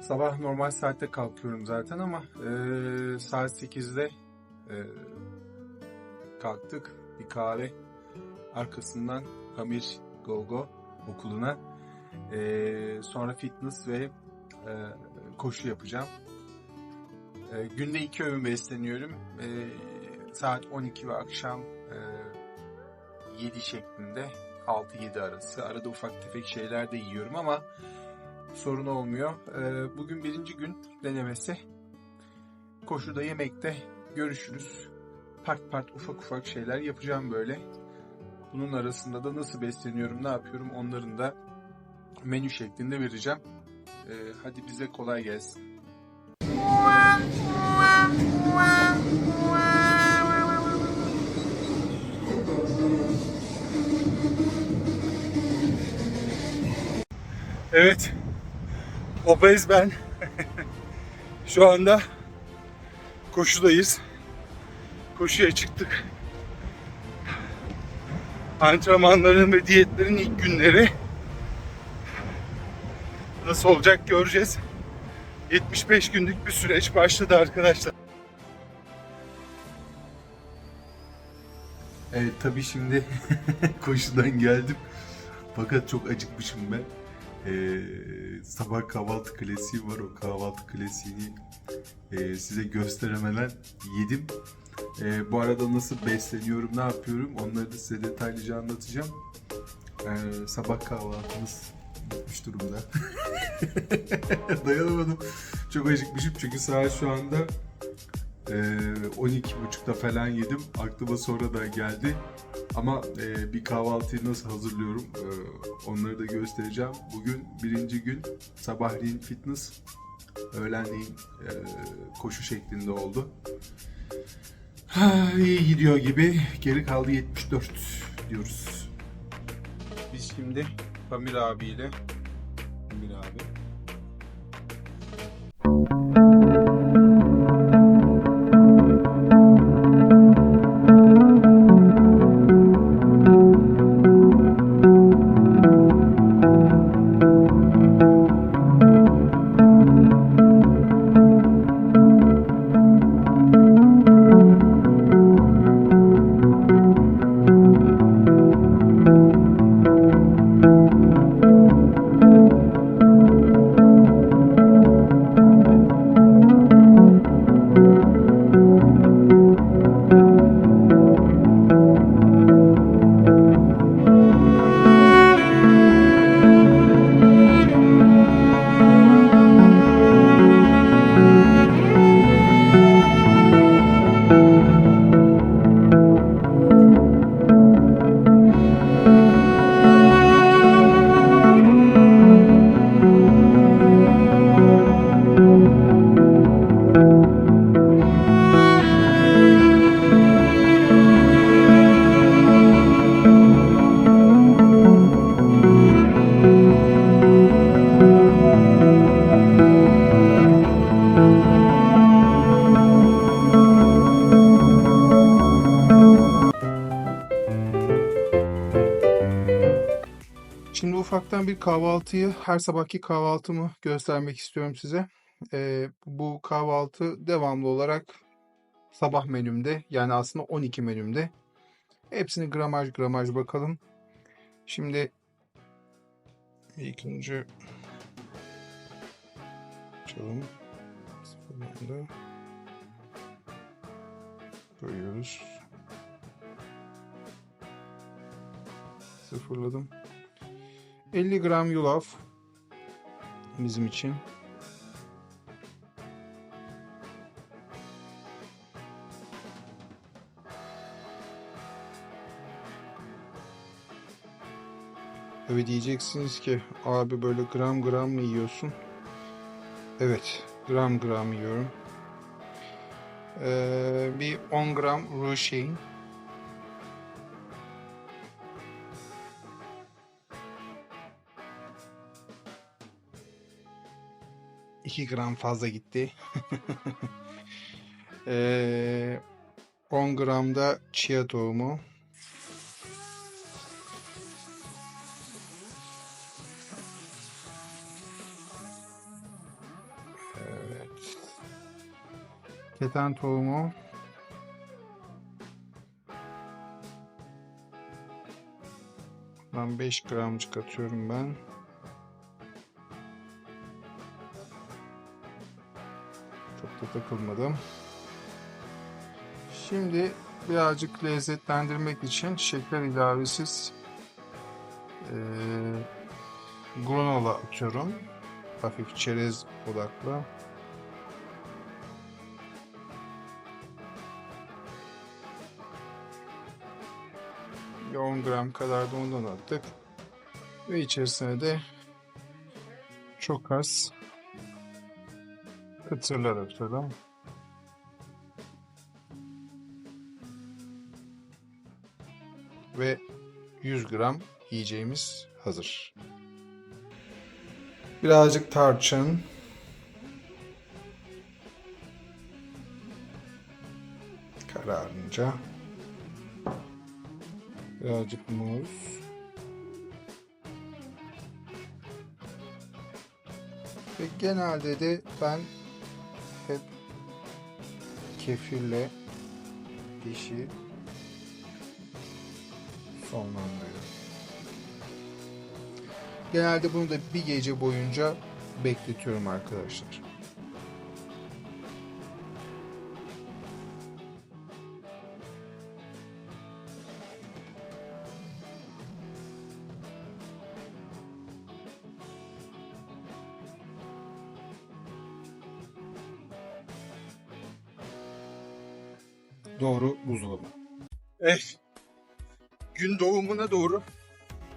Sabah normal saatte kalkıyorum zaten ama e, saat 8'de e, kalktık. Bir kahve. Arkasından Pamir Gogo okuluna. E, sonra fitness ve e, koşu yapacağım. E, günde iki öğün besleniyorum. E, saat 12 ve akşam e, 7 şeklinde 6-7 arası. Arada ufak tefek şeyler de yiyorum ama sorun olmuyor. Ee, bugün birinci gün denemesi. Koşuda yemekte görüşürüz. Part part ufak ufak şeyler yapacağım böyle. Bunun arasında da nasıl besleniyorum, ne yapıyorum onların da menü şeklinde vereceğim. Ee, hadi bize kolay gelsin. Evet. Obez ben. Şu anda koşudayız. Koşuya çıktık. Antrenmanların ve diyetlerin ilk günleri. Nasıl olacak göreceğiz. 75 günlük bir süreç başladı arkadaşlar. Evet tabii şimdi koşudan geldim. Fakat çok acıkmışım ben. Ee, sabah kahvaltı klasiği var. O kahvaltı klasiğini e, size gösteremeden yedim. Ee, bu arada nasıl besleniyorum, ne yapıyorum onları da size detaylıca anlatacağım. Ee, sabah kahvaltımız bitmiş durumda. Dayanamadım. Çok acıkmışım çünkü saat şu anda e, 12.30'da falan yedim. Aklıma sonra da geldi. Ama e, bir kahvaltıyı nasıl hazırlıyorum e, onları da göstereceğim. Bugün birinci gün sabahleyin fitness, öğlenleyin e, koşu şeklinde oldu. Ha, iyi gidiyor gibi. Geri kaldı 74 diyoruz. Biz şimdi Pamir abiyle Pamir abi ufaktan bir kahvaltıyı, her sabahki kahvaltımı göstermek istiyorum size. Ee, bu kahvaltı devamlı olarak sabah menümde, yani aslında 12 menümde. Hepsini gramaj gramaj bakalım. Şimdi ilk önce açalım. Sıfırlandı. Koyuyoruz. Sıfırladım. 50 gram yulaf bizim için. Ve diyeceksiniz ki abi böyle gram gram mı yiyorsun? Evet gram gram yiyorum. Ee, bir 10 gram ruching 2 gram fazla gitti. ee, 10 gram da chia tohumu. Evet. Keten tohumu. Bundan 5 gramcık atıyorum ben. Takılmadım. Şimdi birazcık lezzetlendirmek için şeker ilavesiz eee granola atıyorum. Hafif çerez odaklı. Bir 10 gram kadar da ondan attık. Ve içerisine de çok az kıtırlar atalım. Ve 100 gram yiyeceğimiz hazır. Birazcık tarçın. Kararınca. Birazcık muz. Ve genelde de ben kefirle işi sonlandırıyorum. Genelde bunu da bir gece boyunca bekletiyorum arkadaşlar. Doğru buzdolabı. Evet. Gün doğumuna doğru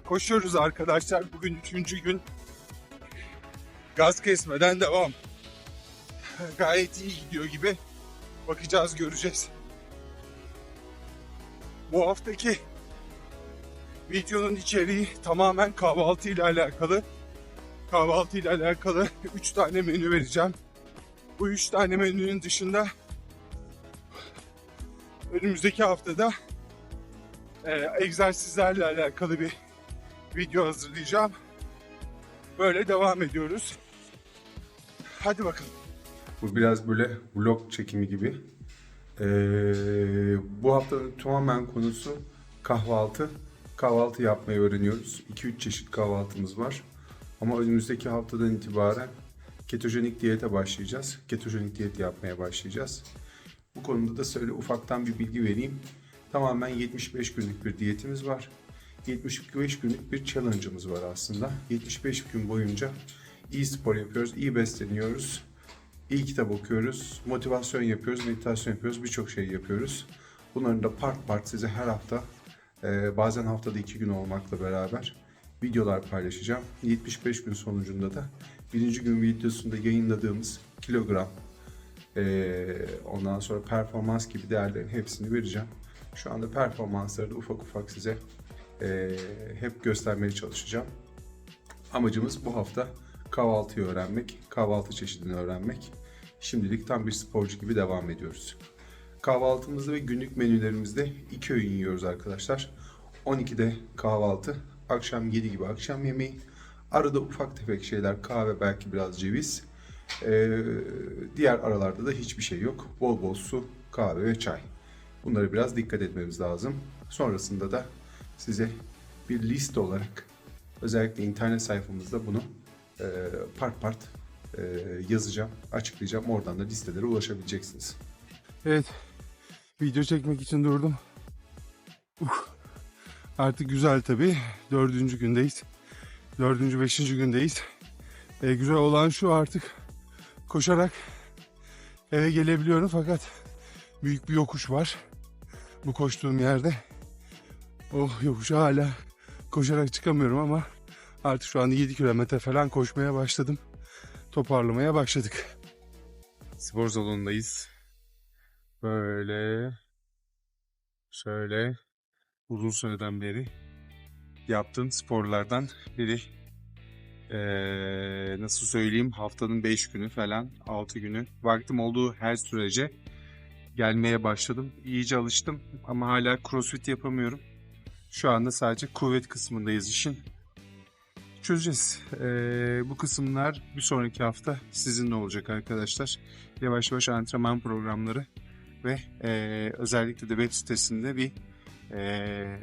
koşuyoruz arkadaşlar. Bugün üçüncü gün. Gaz kesmeden devam. Gayet iyi gidiyor gibi. Bakacağız, göreceğiz. Bu haftaki videonun içeriği tamamen kahvaltı ile alakalı. Kahvaltı ile alakalı 3 tane menü vereceğim. Bu 3 tane menünün dışında önümüzdeki haftada e, egzersizlerle alakalı bir video hazırlayacağım. Böyle devam ediyoruz. Hadi bakalım. Bu biraz böyle vlog çekimi gibi. Ee, bu haftanın tamamen konusu kahvaltı. Kahvaltı yapmayı öğreniyoruz. 2-3 çeşit kahvaltımız var. Ama önümüzdeki haftadan itibaren ketojenik diyete başlayacağız. Ketojenik diyet yapmaya başlayacağız. Bu konuda da söyle ufaktan bir bilgi vereyim. Tamamen 75 günlük bir diyetimiz var. 75 günlük bir challenge'ımız var aslında. 75 gün boyunca iyi spor yapıyoruz, iyi besleniyoruz, iyi kitap okuyoruz, motivasyon yapıyoruz, meditasyon yapıyoruz, birçok şey yapıyoruz. Bunların da part part size her hafta, e, bazen haftada iki gün olmakla beraber videolar paylaşacağım. 75 gün sonucunda da birinci gün videosunda yayınladığımız kilogram, ondan sonra performans gibi değerlerin hepsini vereceğim. Şu anda performansları da ufak ufak size e, hep göstermeye çalışacağım. Amacımız bu hafta kahvaltıyı öğrenmek, kahvaltı çeşidini öğrenmek. Şimdilik tam bir sporcu gibi devam ediyoruz. Kahvaltımızda ve günlük menülerimizde iki öğün yiyoruz arkadaşlar. 12'de kahvaltı, akşam 7 gibi akşam yemeği. Arada ufak tefek şeyler, kahve belki biraz ceviz. Ee, diğer aralarda da hiçbir şey yok. Bol bol su, kahve ve çay. Bunları biraz dikkat etmemiz lazım. Sonrasında da size bir liste olarak özellikle internet sayfamızda bunu e, part part e, yazacağım, açıklayacağım. Oradan da listelere ulaşabileceksiniz. Evet. Video çekmek için durdum. Uh, artık güzel tabii. Dördüncü gündeyiz. Dördüncü, beşinci gündeyiz. Ee, güzel olan şu artık koşarak eve gelebiliyorum fakat büyük bir yokuş var. Bu koştuğum yerde. O yokuşa hala koşarak çıkamıyorum ama artık şu anda 7 kilometre falan koşmaya başladım. Toparlamaya başladık. Spor salonundayız. Böyle şöyle uzun süreden beri yaptığım sporlardan biri. Ee, nasıl söyleyeyim haftanın 5 günü falan 6 günü vaktim olduğu her sürece gelmeye başladım. İyice alıştım ama hala crossfit yapamıyorum. Şu anda sadece kuvvet kısmındayız işin. çözeceğiz. Ee, bu kısımlar bir sonraki hafta sizinle olacak arkadaşlar. Yavaş yavaş antrenman programları ve e, özellikle de web sitesinde bir e,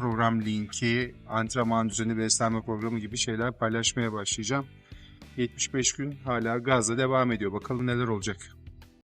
program linki, antrenman düzeni, beslenme programı gibi şeyler paylaşmaya başlayacağım. 75 gün hala gazla devam ediyor. Bakalım neler olacak.